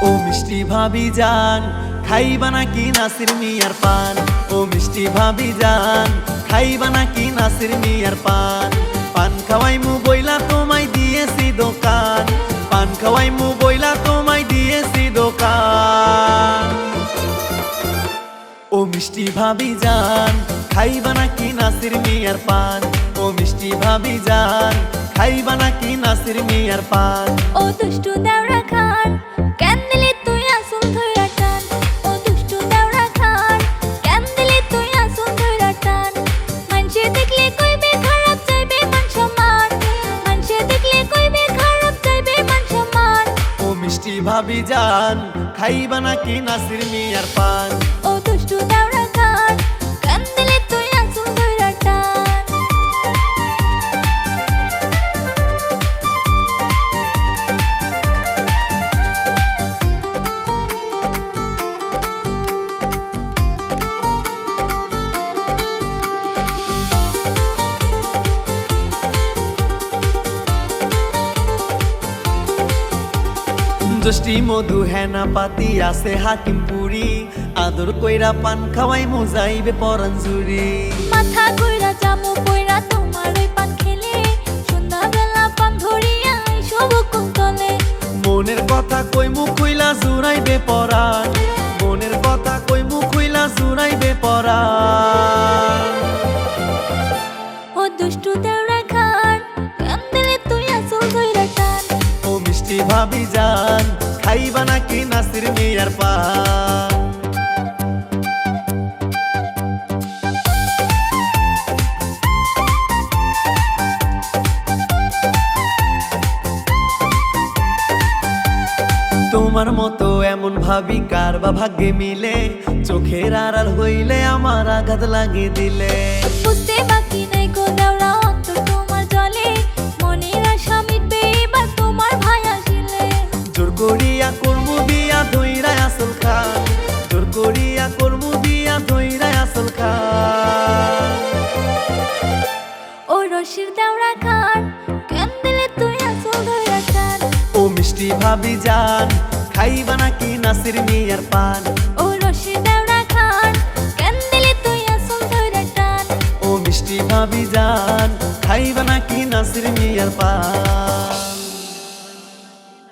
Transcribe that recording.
ভাবি যান খাইবা নাকি নাসির মিয়ার পান? ও মিষ্টি ভাবি যান খাইবা নাকি নাসির মিয়ার পান? পান খাওয়াই মু বইলা তোমায় দিয়েছি দোকান। পান খাওয়াই মু বইলা তোমায় দিয়েছি দোকান। ও মিষ্টি ভাবি যান খাইবা নাকি নাসির মিয়ার পান? ও মিষ্টি ভাবি যান খাইবা নাকি নাসির মিয়ার পান? ও দুষ্টু দেওরা ভাবি যান খাইবা নাকি নাসির মিয়ার পান? জষ্টি মধু হেনা পাতি আছে হাকিম পুরি আদর কইরা পান খাওয়াই মোজাইবে পরান জুরি মাথা কইরা জামু কইরা তোমার ওই পান খেলে। সন্ধ্যাবেলা পান ধরিয়া সব কুন্তলে মনের কথা কই মুখ খুইলা জুড়াইবে পরাণ। মনের কথা কই মুখ খুইলা জুড়াইবে পরাণ। ভাবি যান, খাইবা নাকি নাসির মিয়ার পা? তোমার মতো এমন ভাবি কার বা ভাগ্যে মিলে? চোখের আড়াল হইলে আমার আঘাত লাগে দিলে। বুঝতে বাকি করিয়া করমু বিয়া ধইরা আসল খান। জোর করিয়া করমু বিয়া ধইরা আসল খান। ও রশির দেওরা খান কেন দিলে তুই আসল ধইরা টান ও মিষ্টি ভাবি যান খাইবা নাকি নাসির মিয়ার পান? ও রশির দেওরা খান কেন দিলে তুই আসল ধইরা টান ও মিষ্টি ভাবি যান খাইবা নাকি নাসির মিয়ার পান?